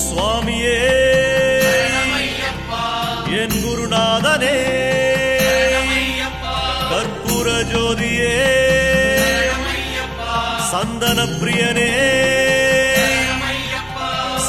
சுவாமியே. என் குருநாதனே. கற்பூர ஜோதியே. சந்தன பிரியனே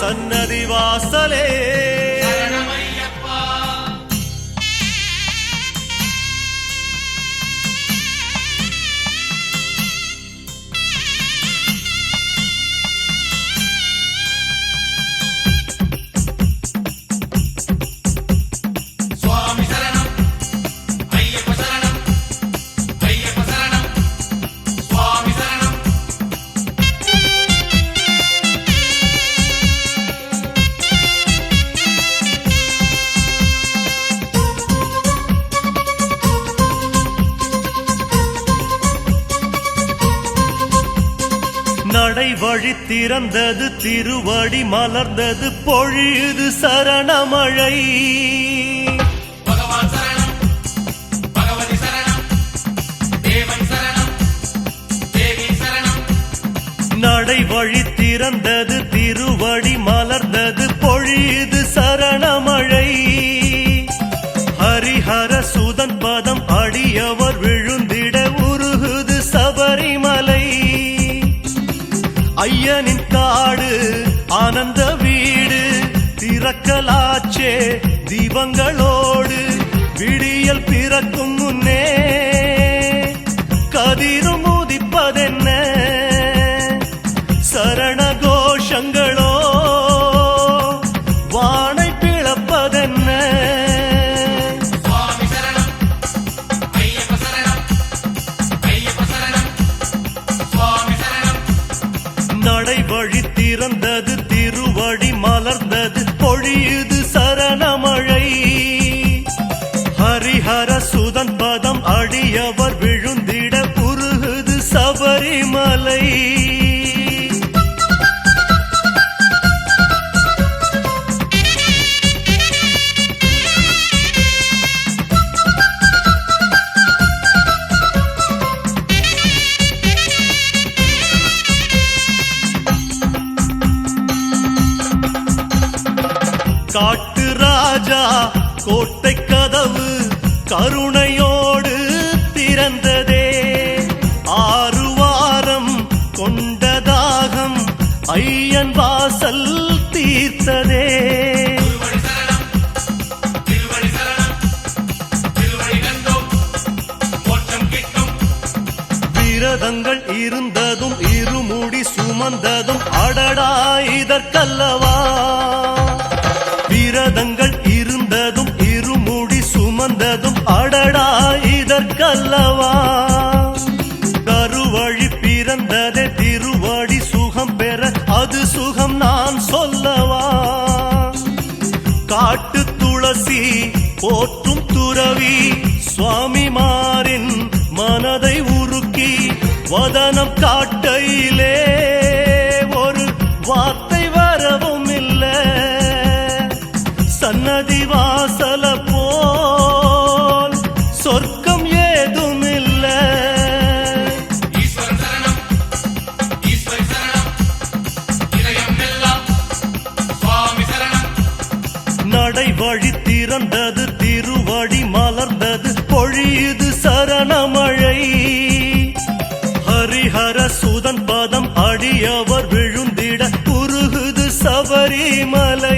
சன்னதி வாசலே. வழி திறந்தது திருவடி மலர்ந்தது பொழியுது சரணமழை. நடை வழி திறந்தது திருவடி மலர்ந்தது பொழியுது சரணமழை. ஹரிஹர சுதன் பதம் அடியவர் விழுந்திட ஐயனின் காடு ஆனந்த வீடு திறக்கலாச்சே தீபங்களோடு விடியல் பிறக்கும் அவர் விழுந்திட உருகுது சபரிமலை. விரதங்கள் இருந்ததும் இருமுடி சுமந்ததும் அடடா இதற்கல்லவா? விரதங்கள் இருந்ததும் இருமுடி சுமந்ததும் அடடா இதற்கல்லவா? கருவழி பிறந்ததே திருவடி சுகம் பெற அது சுகம் நான் சொல்லவா? காட்டு துளசி போற்றும் துறவி வதனம் காட்டையிலே ஒரு வார்த்தை வரவும் இல்லை. சன்னதி வாசல போல் சொர்க்கம் பதம் அடியவர் விழுந்திட உருகுது சபரிமலை.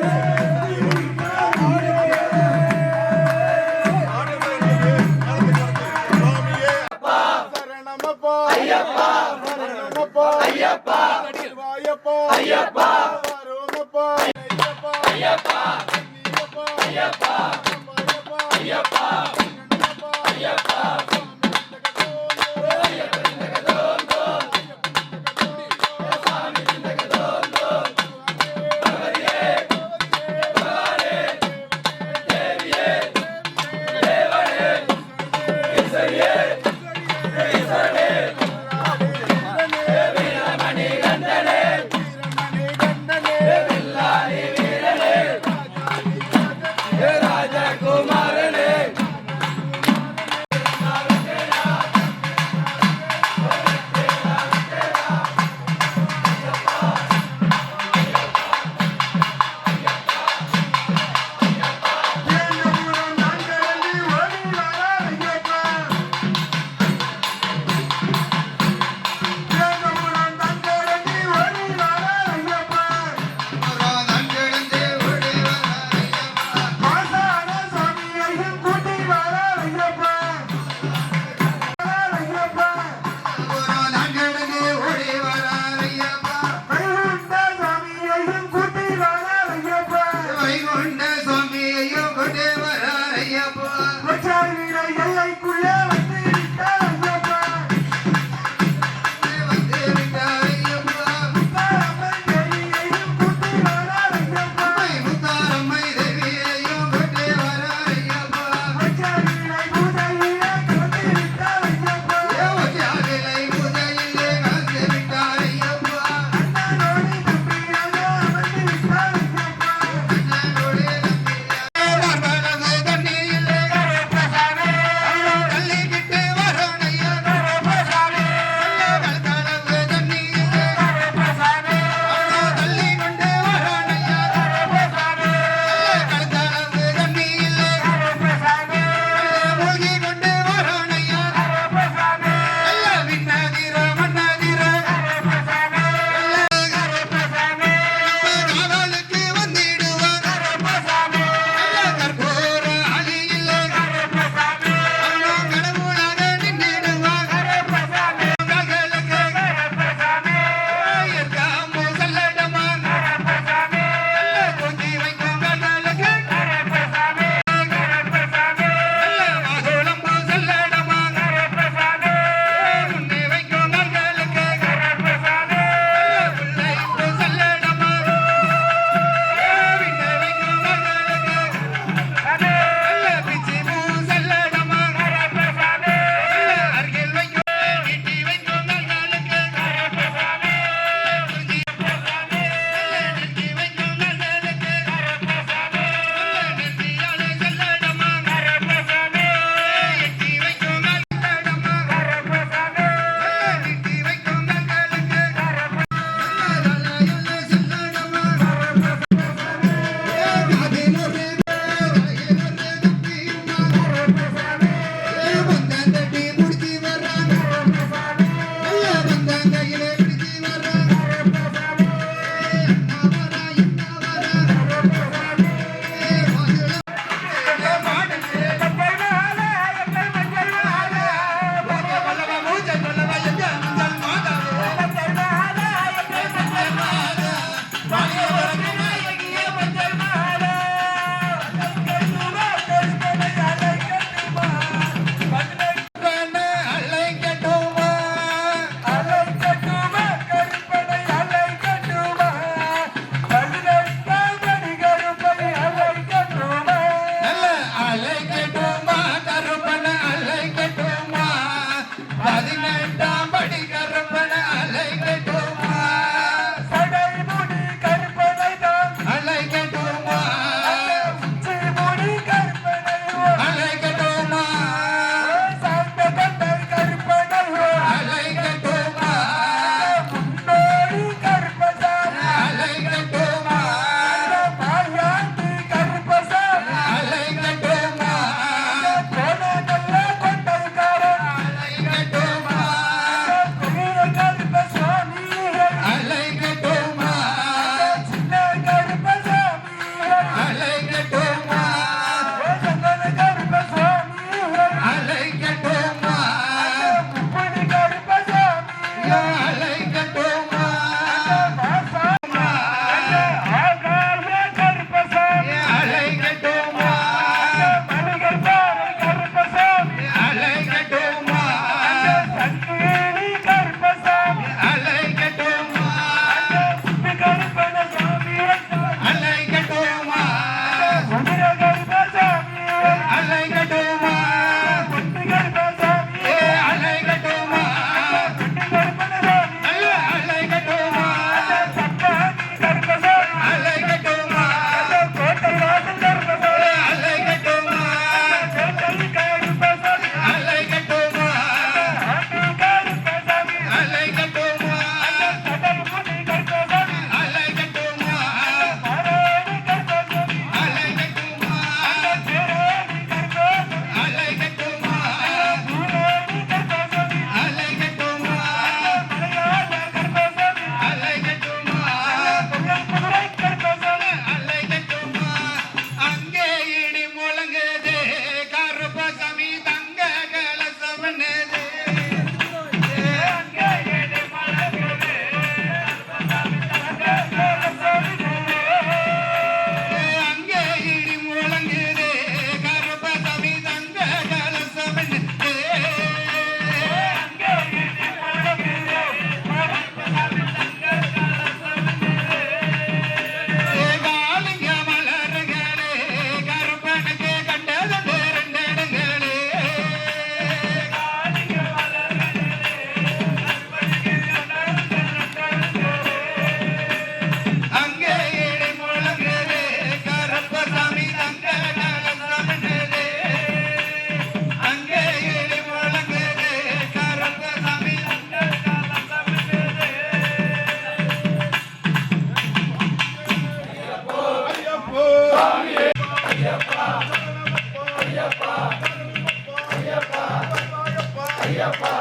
சரணமப்பா ஐயப்பா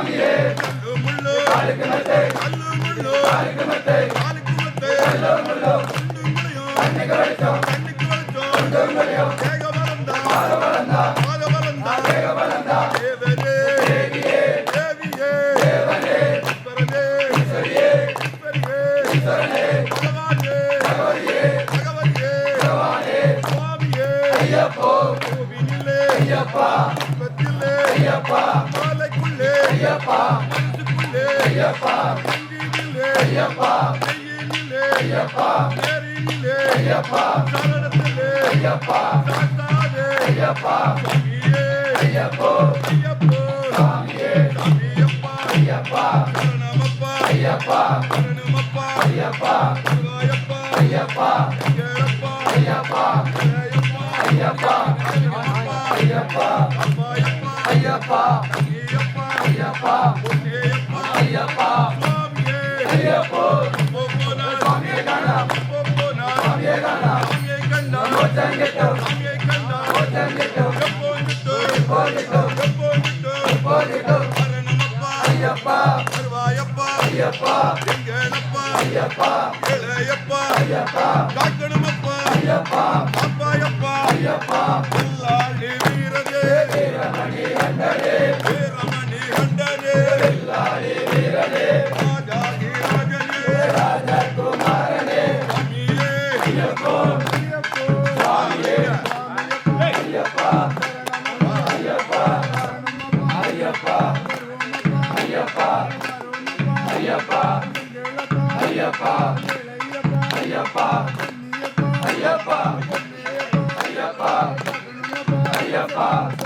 சாமியே முள்ளு முள்ளு முள்ளு ஐயப்பா. மனசுக்குள்ளே ஐயப்பா. கண்ணீரிலே ஐயப்பா. கையிலே ஐயப்பா. நேரிலே ஐயப்பா. சரணத்திலே. ஐயப்பா. சாத்தாதே ஐயப்பா. சுவாமியே ஐயப்போ. ஐயப்போ. சாமியே. சாமியப்பா. ஐயப்பா. சரணமப்பா. ஐயப்பா. சரணமப்பா. ஐயப்பா. சிவாயப்பா ஐயப்பா. ஐயப்பா. ஐயப்பா. ஐயப்பா ஐயப்பா. அப்பாயப்பா ஐயப்பா. ஐயப்பா. ஐயப்பா. எங்கனப்பா ஐயப்பா. இளையப்பா ஐயப்பா. காக்கணுமப்பா ஐயப்பா. அப்பா ஐயப்பா. ஐயப்பா உள்ளாடி வீரதே வீரமணி அண்ணனே. Yeah.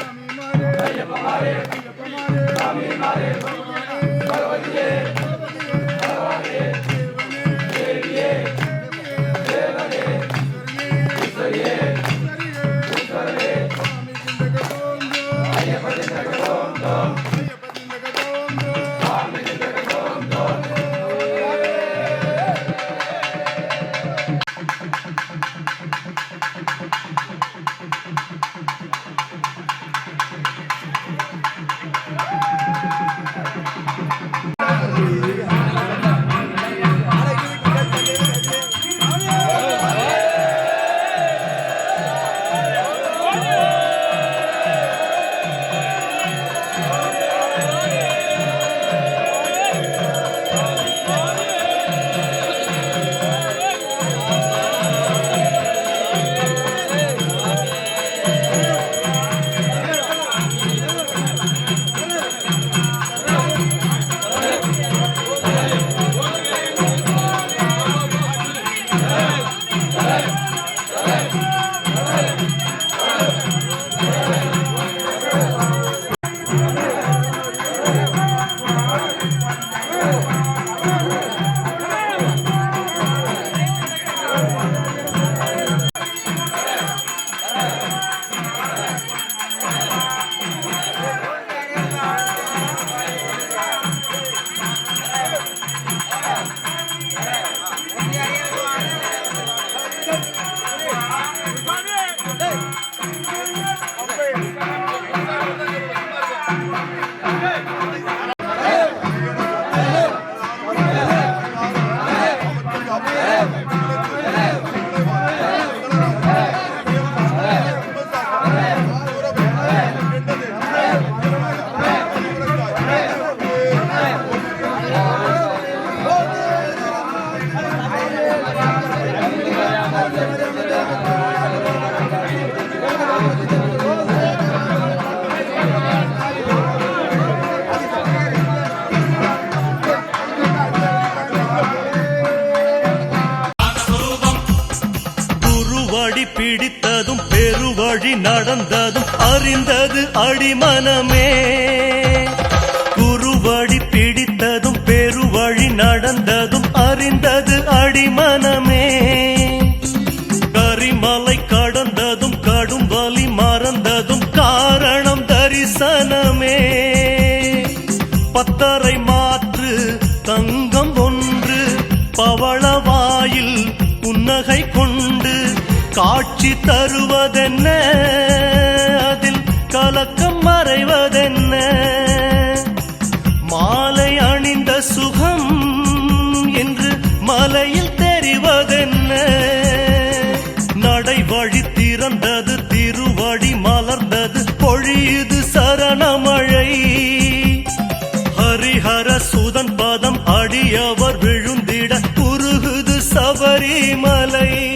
பெருவழி நடந்ததும் அறிந்தது அடிமனமே. குருவழி பிடித்ததும் பெருவழி நடந்ததும் அறிந்தது அடிமனமே. ஆட்சி தருவதென்ன? அதில் கலக்கம் மறைவதென்ன? மாலை அணிந்த சுகம் என்று மலையில் தெரிவதென்ன? நடை வழி திறந்தது திருவடி மலர்ந்தது பொழியுது சரணமழை. ஹரிஹர சுதன் பதம் அடியவர் விழுந்திட குறுகுது சபரிமலை.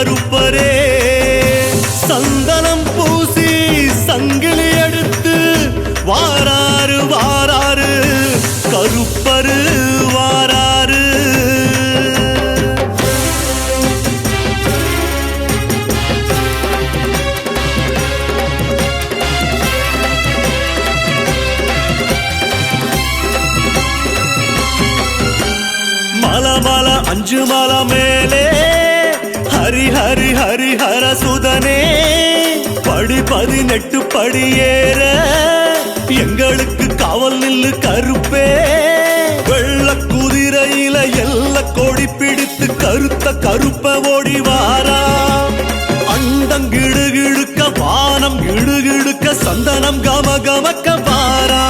கருப்பரே ஹரிஹர சுதனே படி பதினெட்டு படி ஏற எங்களுக்கு காவல் நில்லு கருப்பே. வெள்ள குதிரையில எல்ல கொடி பிடித்து கருத்த கருப்ப ஓடி வாரா. அண்டம் கிடுகிடுக்க வானம் கிடுகிடுக்க சந்தனம் கம கமக்க வாரா.